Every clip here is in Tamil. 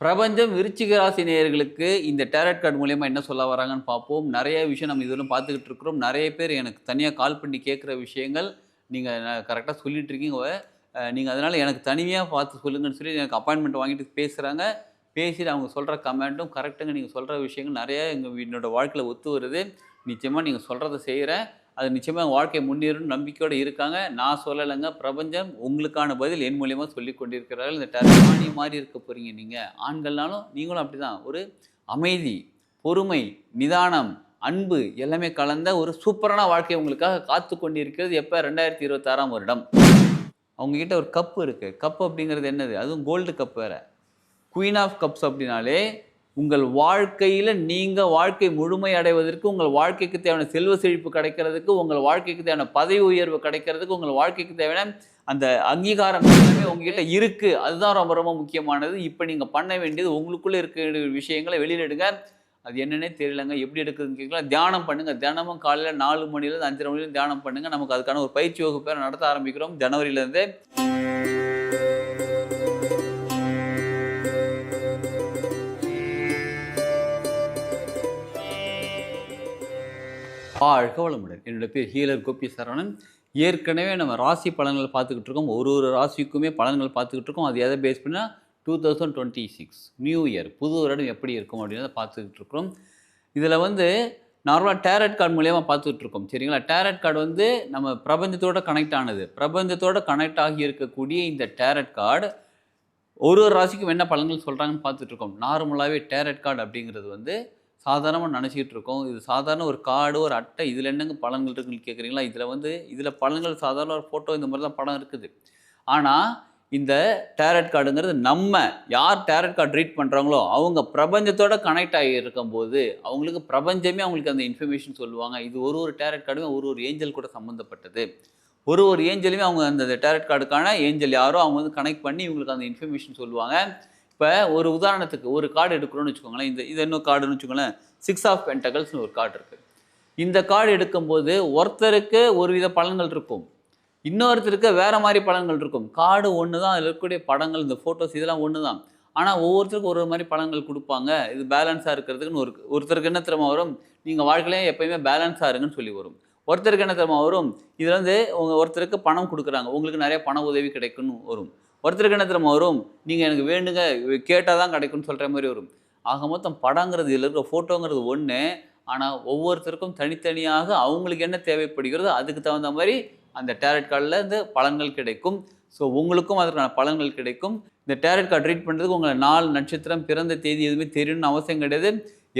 பிரபஞ்சம் விருச்சிக ராசி நேயர்களுக்கு இந்த டேரட் கார்டு மூலயமா என்ன சொல்ல வராங்கன்னு பார்ப்போம். நிறைய விஷயம் நம்ம இதெல்லாம் பார்த்துக்கிட்டு இருக்கிறோம். நிறைய பேர் எனக்கு தனியாக கால் பண்ணி கேட்குற விஷயங்கள் நீங்கள் கரெக்டாக சொல்லிட்டு இருக்கீங்க. நீங்கள் அதனால் எனக்கு தனியாக பார்த்து சொல்லுங்கன்னு சொல்லி எனக்கு அப்பாயின்மெண்ட் வாங்கிட்டு பேசுகிறாங்க பேசிட்டு அவங்க சொல்கிற கமெண்ட்டும் கரெக்டுங்க நீங்கள் சொல்கிற விஷயங்கள் நிறையா எங்கள் என்னோடய வாழ்க்கையில் ஒத்து வருது. நிச்சயமாக நீங்கள் சொல்கிறத செய்கிறேன் அது நிச்சயமாக வாழ்க்கை முன்னேறும் நம்பிக்கையோடு இருக்காங்க. நான் சொல்லலைங்க பிரபஞ்சம் உங்களுக்கான பதில் என் மூலியமாக சொல்லி கொண்டிருக்கிறார்கள். இந்த டர்மானி மாதிரி இருக்க போகிறீங்க நீங்கள் ஆண்கள்னாலும் நீங்களும் அப்படி தான் ஒரு அமைதி பொறுமை நிதானம் அன்பு எல்லாமே கலந்த ஒரு சூப்பரான வாழ்க்கை உங்களுக்காக காத்து கொண்டிருக்கிறது எப்போ? ரெண்டாயிரத்தி இருபத்தாறாம் வருடம். அவங்கக்கிட்ட ஒரு கப்பு இருக்குது கப் அப்படிங்கிறது என்னது? அதுவும் கோல்டு கப் வேறு. குயின் ஆஃப் கப்ஸ் அப்படின்னாலே உங்கள் வாழ்க்கையில் நீங்கள் வாழ்க்கை முழுமை அடைவதற்கு உங்கள் வாழ்க்கைக்கு தேவையான செல்வ செழிப்பு கிடைக்கிறதுக்கு உங்கள் வாழ்க்கைக்கு தேவையான பதவி உயர்வு கிடைக்கிறதுக்கு உங்கள் வாழ்க்கைக்கு தேவையான அந்த அங்கீகாரம் எல்லாமே உங்ககிட்ட இருக்குது அதுதான் ரொம்ப ரொம்ப முக்கியமானது. இப்போ நீங்கள் பண்ண வேண்டியது உங்களுக்குள்ளே இருக்கிற விஷயங்களை வெளியிடுங்க அது என்னன்னே தெரியலங்க. எப்படி எடுக்குதுன்னு கேட்கலாம் தியானம் பண்ணுங்கள் தினமும் காலையில் நாலு மணிலேருந்து அஞ்சரை மணிலேருந்து தியானம் பண்ணுங்கள் நமக்கு அதுக்கான ஒரு பயிற்சி வகுப்பை நடத்த ஆரம்பிக்கிறோம் ஜனவரியிலேருந்து. ஆழ்க வளமுடன் என்னோட பேர் ஹீலர் கோபி சரவணன் ஏற்கனவே நம்ம ராசி பலன்கள் பார்த்துக்கிட்டு இருக்கோம். ஒரு ஒரு ராசிக்குமே பலன்கள் பார்த்துக்கிட்டு இருக்கோம். அது எதை பேஸ் பண்ணால் two thousand twenty six new year புது வருடம் எப்படி இருக்கும் அப்படின்றத பார்த்துக்கிட்டு இருக்கிறோம். இதில் வந்து நார்மலாக டேரட் கார்டு மூலியமாக பார்த்துக்கிட்டு இருக்கோம். சரிங்களா? டேரட் கார்டு வந்து நம்ம பிரபஞ்சத்தோட கனெக்ட் ஆனது. பிரபஞ்சத்தோட கனெக்ட் ஆகி இருக்கக்கூடிய இந்த டேரட் கார்டு ஒரு ஒரு ராசிக்கும் என்ன பலன்கள் சொல்கிறாங்கன்னு பார்த்துட்ருக்கோம் நார்மலாகவே டேரட் கார்டு அப்படிங்கிறது வந்து சாதாரணமாக நினச்சிக்கிட்டு இருக்கோம். இது சாதாரண ஒரு கார்டு ஒரு அட்டை இதில் என்னங்க பலன்கள் இருக்குன்னு கேட்குறீங்களா இதில் வந்து இதில் பலன்கள் சாதாரண ஒரு ஃபோட்டோ இந்த மாதிரி தான் படம் இருக்குது. ஆனால் இந்த டேரட் கார்டுங்கிறது நம்ம யார் டேரட் கார்டு ரீட் பண்ணுறாங்களோ அவங்க பிரபஞ்சத்தோட கனெக்ட் ஆகி இருக்கும்போது அவங்களுக்கு பிரபஞ்சமே அவங்களுக்கு அந்த இன்ஃபர்மேஷன் சொல்லுவாங்க. இது ஒரு ஒரு டேரட் கார்டுமே ஒரு ஒரு ஏஞ்சல் கூட சம்மந்தப்பட்டது ஒரு ஒரு ஏஞ்சலுமே அவங்க அந்த டேரட் கார்டுக்கான ஏஞ்சல் யாரோ அவங்க வந்து கனெக்ட் பண்ணி இவங்களுக்கு அந்த இன்ஃபர்மேஷன் சொல்லுவாங்க. இப்போ ஒரு உதாரணத்துக்கு ஒரு கார்டு எடுக்கிறோம்னு வச்சுக்கோங்களேன். இந்த இது என்ன கார்டுன்னு வச்சுக்கோங்களேன். சிக்ஸ் ஆஃப் பென்டகல்ஸ்னு ஒரு கார்டு இருக்குது இந்த கார்டு எடுக்கும்போது ஒருத்தருக்கு ஒரு வித பலன்கள் இருக்கும். இன்னொருத்தருக்கு வேறு மாதிரி பலன்கள் இருக்கும். கார்டு ஒன்று தான் அதில் இருக்கக்கூடிய படங்கள் இந்த ஃபோட்டோஸ் இதெல்லாம் ஒன்று தான் ஆனால் ஒவ்வொருத்தருக்கும் ஒரு ஒரு மாதிரி பலன்கள் கொடுப்பாங்க. இது பேலன்ஸாக இருக்கிறதுக்குன்னு ஒரு ஒருத்தருக்கு என்ன திறமை வரும்? நீங்கள் வாழ்க்கையிலே எப்பயுமே பேலன்ஸாக இருங்கன்னு சொல்லி வரும். ஒருத்தருக்கு என்ன திறமை வரும்? இதில் வந்து உங்கள் ஒருத்தருக்கு பணம் கொடுக்குறாங்க. உங்களுக்கு நிறைய பண உதவி கிடைக்கும்னு வரும். ஒருத்தருக்கு என்ன திறமை வரும்? நீங்கள் எனக்கு வேண்டுங்க கேட்டால் தான் கிடைக்கும்னு சொல்கிற மாதிரி வரும். ஆக மொத்தம் படங்கிறது இதில் இருக்கிற ஃபோட்டோங்கிறது ஒன்று ஆனால் ஒவ்வொருத்தருக்கும் தனித்தனியாக அவங்களுக்கு என்ன தேவைப்படுகிறதோ அதுக்கு தகுந்த மாதிரி அந்த டேரட் கார்டில் இந்த பலன்கள் கிடைக்கும். ஸோ உங்களுக்கும் அதற்கான பலன்கள் கிடைக்கும். இந்த டேரட் கார்டு ட்ரீட் பண்ணுறதுக்கு உங்களை நாள் நட்சத்திரம் பிறந்த தேதி எதுவுமே தெரியணும்னு அவசியம் கிடையாது.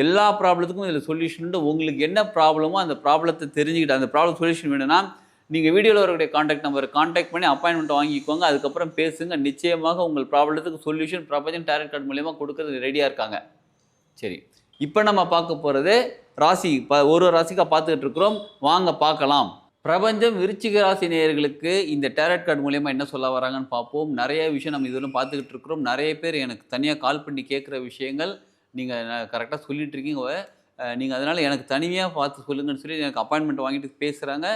எல்லா ப்ராப்ளத்துக்கும் இதில் சொல்யூஷன் உங்களுக்கு என்ன ப்ராப்ளமோ அந்த ப்ராப்ளத்தை தெரிஞ்சுக்கிட்டு அந்த ப்ராப்ளம் சொல்யூஷன் வேணும்னா நீங்கள் வீடியோவில் வரக்கூடிய காண்டாக்ட் நம்பரை காண்டாக்ட் பண்ணி அப்பாயின்மெண்ட் வாங்கிக்கோங்க. அதுக்கப்புறம் பேசுங்க. நிச்சயமாக உங்கள் ப்ராப்ளத்துக்கு சொல்யூஷன் பிரபஞ்சம் டேரட் கார்டு மூலியமாக கொடுக்கறது ரெடியாக இருக்காங்க. சரி. இப்போ நம்ம பார்க்க போகிறது ராசி. ப ஒரு ராசிக்காக பார்த்துக்கிட்டு இருக்கிறோம். வாங்க பார்க்கலாம். பிரபஞ்சம் விருச்சிக ராசி நேயர்களுக்கு இந்த டேரட் கார்டு மூலயமா என்ன சொல்ல வராங்கன்னு பார்ப்போம். நிறைய விஷயம் நம்ம இதெல்லாம் பார்த்துக்கிட்டு இருக்கிறோம். நிறைய பேர் எனக்கு தனியாக கால் பண்ணி கேட்குற விஷயங்கள் நீங்கள் கரெக்டாக சொல்லிட்டு இருக்கீங்க. நீங்கள் அதனால் எனக்கு தனியாக பார்த்து சொல்லுங்கன்னு சொல்லி எனக்கு அப்பாயின்மெண்ட் வாங்கிட்டு பேசுகிறாங்க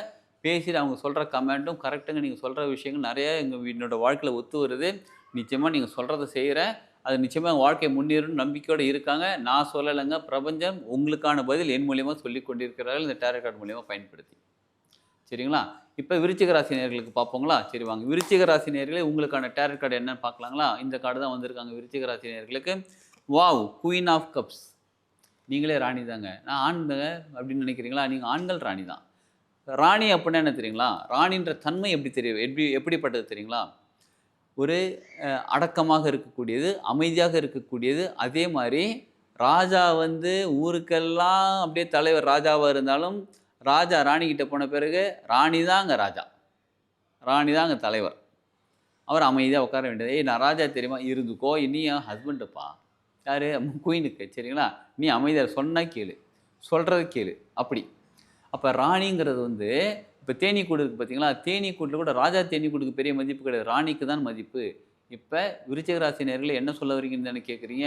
பேசிட்டு அவங்க சொல்கிற கமெண்ட்டும் கரெக்டுங்க நீங்கள் சொல்கிற விஷயங்கள் நிறைய எங்கள் என்னோட வாழ்க்கையில் ஒத்து வருது. நிச்சயமாக நீங்கள் சொல்கிறத செய்கிறேன் அது நிச்சயமாக வாழ்க்கையை வாழ்க்கை முன்னேறும் நம்பிக்கையோடு இருக்காங்க. நான் சொல்லலைங்க பிரபஞ்சம் உங்களுக்கான பதில் என் மூலியமாக சொல்லி கொண்டிருக்கிறார்கள். இந்த டேரட் கார்டு மூலியமாக பயன்படுத்தி. சரிங்களா? இப்போ விருச்சிக ராசி நேர்களுக்கு பார்ப்போங்களா? சரி வாங்க. விருச்சிக ராசி நேர்களே உங்களுக்கான டேரட் கார்டு என்னன்னு பார்க்கலாங்களா? இந்த கார்டு தான் வந்திருக்காங்க விருச்சிக ராசி நேர்களுக்கு வாவ் குயின் ஆஃப் கப்ஸ் நீங்களே ராணி தாங்க. நான் ஆண்கள் அப்படின்னு நினைக்கிறீங்களா? நீங்கள் ஆண்கள் ராணி தான். ராணி அப்படின்னா என்ன தெரியுங்களா? ராணின்ற தன்மை எப்படி தெரியும் எப்படி எப்படிப்பட்டது தெரியுங்களா? ஒரு அடக்கமாக இருக்கக்கூடியது அமைதியாக இருக்கக்கூடியது அதே மாதிரி ராஜா வந்து ஊருக்கெல்லாம் அப்படியே தலைவர் ராஜாவாக இருந்தாலும் ராஜா ராணிக்கிட்ட போன பிறகு ராணி தான் அங்கே ராஜா. ராணி தான் அங்கே தலைவர். அவர் அமைதியாக உட்கார வேண்டியது. ஏய் நான் ராஜா தெரியுமா? இருந்துக்கோ நீ என் ஹஸ்பண்டுப்பா. யார்? குயினுக்கு சரிங்களா? நீ அமைதியாக சொன்னால் கேளு. சொல்கிறது கேளு. அப்படி. அப்போ ராணிங்கிறது வந்து இப்போ தேனீ இருக்குது பார்த்தீங்களா தேனீக்கூட்டில் கூட ராஜா தேனீக்கூடுக்கு பெரிய மதிப்பு கிடையாது. ராணிக்கு தான் மதிப்பு. இப்போ விருச்சிக நேர்களை என்ன சொல்ல வரீங்கன்னு கேட்குறீங்க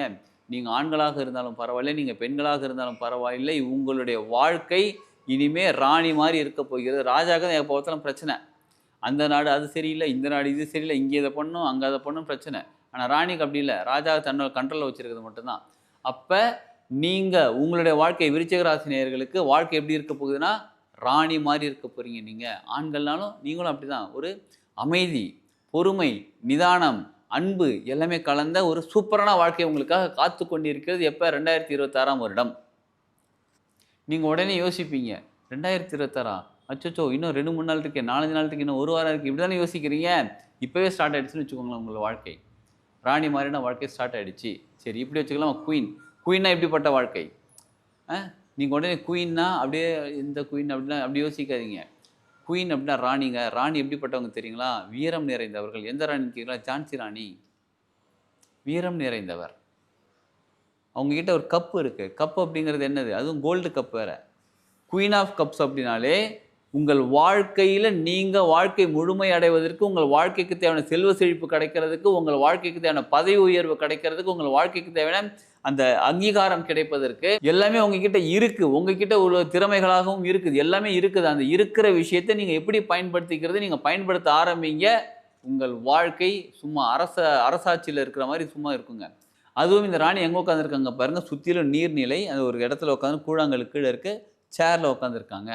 நீங்கள் ஆண்களாக இருந்தாலும் பரவாயில்லை நீங்கள் பெண்களாக இருந்தாலும் பரவாயில்லை. உங்களுடைய வாழ்க்கை இனிமே ராணி மாதிரி இருக்க போகிறது. ராஜாக்கு தான் எப்போ பார்த்தாலும் பிரச்சனை. அந்த நாடு அது சரியில்லை இந்த நாடு இது சரியில்லை இங்கே இதை பண்ணும் அங்கே அதை பண்ணும் பிரச்சனை. ஆனால் ராணிக்கு அப்படி இல்லை. ராஜா தன்னோட கண்ட்ரோலில் வச்சுருக்கிறது மட்டும்தான். அப்போ நீங்கள் உங்களுடைய வாழ்க்கை விருச்சிக ராசி நேயர்களுக்கு வாழ்க்கை எப்படி இருக்க போகுதுன்னா ராணி மாதிரி இருக்க போகிறீங்க நீங்கள் ஆண்கள்னாலும் நீங்களும் அப்படி தான் ஒரு அமைதி பொறுமை நிதானம் அன்பு எல்லாமே கலந்த ஒரு சூப்பரான வாழ்க்கை உங்களுக்காக காத்து கொண்டிருக்கிறது எப்போ? ரெண்டாயிரத்தி இருபத்தாறாம் வருடம். நீங்கள் உடனே யோசிப்பீங்க ரெண்டாயிரத்தி இருபத்தாறா? அச்சோ இன்னும் ரெண்டு மூணு நாள் இருக்கே நாலஞ்சு நாள் இன்னும் ஒரு வாரம் இருக்குது இப்படி தானே யோசிக்கிறீங்க? இப்போவே ஸ்டார்ட் ஆகிடுச்சுன்னு வச்சுக்கோங்களேன் உங்களோட வாழ்க்கை. ராணி மாதிரியான வாழ்க்கை ஸ்டார்ட் ஆகிடுச்சு சரி இப்படி வச்சுக்கலாம்? குயின் குயின்னா எப்படிப்பட்ட வாழ்க்கை? நீங்கள் உடனே குயின்னா அப்படியே இந்த குயின் அப்படின்னா அப்படி யோசிக்காதீங்க. குயின் அப்படின்னா ராணிங்க. ராணி எப்படிப்பட்டவங்க தெரியுங்களா? வீரம் நிறைந்தவர்கள். எந்த ராணி கேட்கலாம் ஜான்சி ராணி. வீரம் நிறைந்தவர். அவங்கக்கிட்ட ஒரு கப்பு இருக்குது கப் அப்படிங்கிறது என்னது? அதுவும் கோல்டு கப் வேறு. குயின் ஆஃப் கப்ஸ் அப்படின்னாலே உங்கள் வாழ்க்கையில் நீங்கள் வாழ்க்கை முழுமை அடைவதற்கு உங்கள் வாழ்க்கைக்கு தேவையான செல்வ செழிப்பு கிடைக்கிறதுக்கு உங்கள் வாழ்க்கைக்கு தேவையான பதவி உயர்வு கிடைக்கிறதுக்கு உங்கள் வாழ்க்கைக்கு தேவையான அந்த அங்கீகாரம் கிடைப்பதற்கு எல்லாமே உங்ககிட்ட இருக்குது உங்ககிட்ட உள்ள திறமைகளாகவும் இருக்குது. எல்லாமே இருக்குது. அந்த இருக்கிற விஷயத்தை நீங்கள் எப்படி பயன்படுத்திக்கிறது நீங்கள் பயன்படுத்த ஆரம்பிங்க. உங்கள் வாழ்க்கை சும்மா அரச அரசாட்சியில் இருக்கிற மாதிரி சும்மா இருக்குங்க. அதுவும் இந்த ராணி எங்கே உட்காந்துருக்காங்க பாருங்கள் சுற்றிலும் நீர்நிலை. அது ஒரு இடத்துல உட்காந்து கூழாங்கல் கீழே இருக்குது சேரில் உட்காந்துருக்காங்க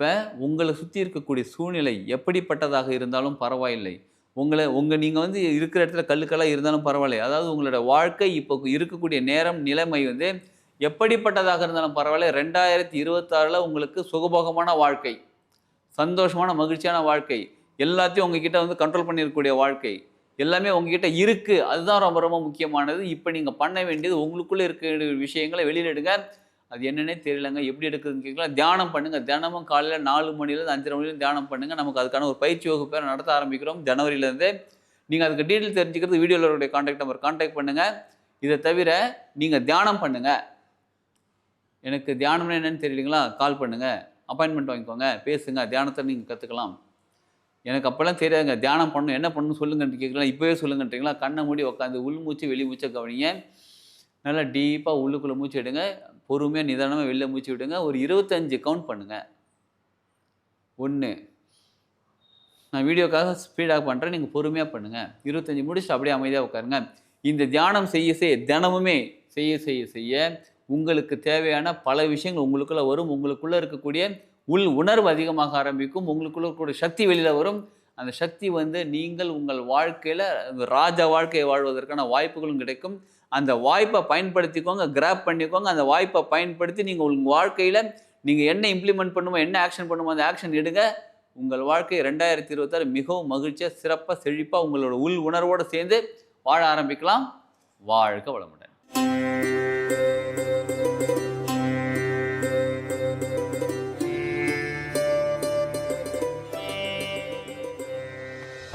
இப்போ உங்களை சுற்றி இருக்கக்கூடிய சூழ்நிலை எப்படிப்பட்டதாக இருந்தாலும் பரவாயில்லை. உங்களை உங்கள் நீங்கள் வந்து இருக்கிற இடத்துல கல்லுக்கெல்லாம் இருந்தாலும் பரவாயில்லை. அதாவது உங்களோட வாழ்க்கை இப்போ இருக்கக்கூடிய நேரம் நிலைமை வந்து எப்படிப்பட்டதாக இருந்தாலும் பரவாயில்ல. ரெண்டாயிரத்தி இருபத்தாறில் உங்களுக்கு சுகபோகமான வாழ்க்கை சந்தோஷமான மகிழ்ச்சியான வாழ்க்கை எல்லாத்தையும் உங்ககிட்ட வந்து கண்ட்ரோல் பண்ணியிருக்கக்கூடிய வாழ்க்கை எல்லாமே உங்ககிட்ட இருக்குது அதுதான் ரொம்ப ரொம்ப முக்கியமானது. இப்போ நீங்கள் பண்ண வேண்டியது உங்களுக்குள்ளே இருக்க விஷயங்களை வெளியில் அது என்னன்னே தெரியலங்க. எப்படி எடுக்குதுன்னு கேட்கலாம் தியானம் பண்ணுங்கள் தினமும் காலையில் நாலு மணிலேருந்து அஞ்சரை மணிலேருந்து தியானம் பண்ணுங்கள் நமக்கு அதுக்கான ஒரு பயிற்சி வகுப்பை நடத்த ஆரம்பிக்கிறோம். ஜனவரியிலேருந்து நீங்கள் அதுக்கு டீட்டெயில் தெரிஞ்சுக்கிறது வீடியோவில் இருக்கக்கூடிய காண்டாக்ட் நம்பர் காண்டாக்ட் பண்ணுங்கள் இதை தவிர நீங்கள் தியானம் பண்ணுங்கள் எனக்கு தியானம்னா என்னென்னு தெரியலீங்களா? கால் பண்ணுங்கள் அப்பாயின்மெண்ட் வாங்கிக்கோங்க. பேசுங்க. தியானத்தை நீங்கள் கற்றுக்கலாம் எனக்கு அப்போல்லாம் தெரியாதுங்க. தியானம் பண்ணணும். என்ன பண்ணணும் சொல்லுங்கன்ட்டு கேட்கலாம் இப்போவே சொல்லுங்கன்றீங்களா? கண்ணை மூடி உட்காந்து உள் மூச்சு வெளி மூச்சை கவனிங்க. நல்லா டீப்பாக உள்ளுக்குள்ளே மூச்சு விடுங்க பொறுமையாக நிதானமாக வெளில மூச்சு விடுங்க. ஒரு இருபத்தஞ்சு கவுண்ட் பண்ணுங்கள் ஒன்று நான் வீடியோக்காக ஸ்பீடாக பண்ணுறேன் நீங்கள் பொறுமையாக பண்ணுங்கள் இருபத்தஞ்சி முடிச்சுட்டு அப்படியே அமைதியாக உட்காருங்க. இந்த தியானம் செய்ய செய்ய தினமுமே செய்ய செய்ய செய்ய உங்களுக்கு தேவையான பல விஷயங்கள் உங்களுக்குள்ளே வரும். உங்களுக்குள்ளே இருக்கக்கூடிய உள் உணர்வு அதிகமாக ஆரம்பிக்கும். உங்களுக்குள்ள இருக்கக்கூடிய சக்தி வெளியில் வரும். அந்த சக்தி வந்து நீங்கள் உங்கள் வாழ்க்கையில் ராஜ வாழ்க்கையை வாழ்வதற்கான வாய்ப்புகளும் கிடைக்கும். அந்த வாய்ப்பை பயன்படுத்திக்கோங்க கிராப் பண்ணிக்கோங்க. அந்த வாய்ப்பை பயன்படுத்தி நீங்கள் உங்கள் வாழ்க்கையில் நீங்கள் என்ன இம்ப்ளிமெண்ட் பண்ணுமோ என்ன ஆக்ஷன் பண்ணுமோ அந்த ஆக்ஷன் எடுங்க. உங்கள் வாழ்க்கை ரெண்டாயிரத்தி இருபத்தாறு மிகவும் மகிழ்ச்சியாக சிறப்பாக செழிப்பாக உங்களோட உள் உணர்வோடு சேர்ந்து வாழ ஆரம்பிக்கலாம். வாழ்க வளமுடன்.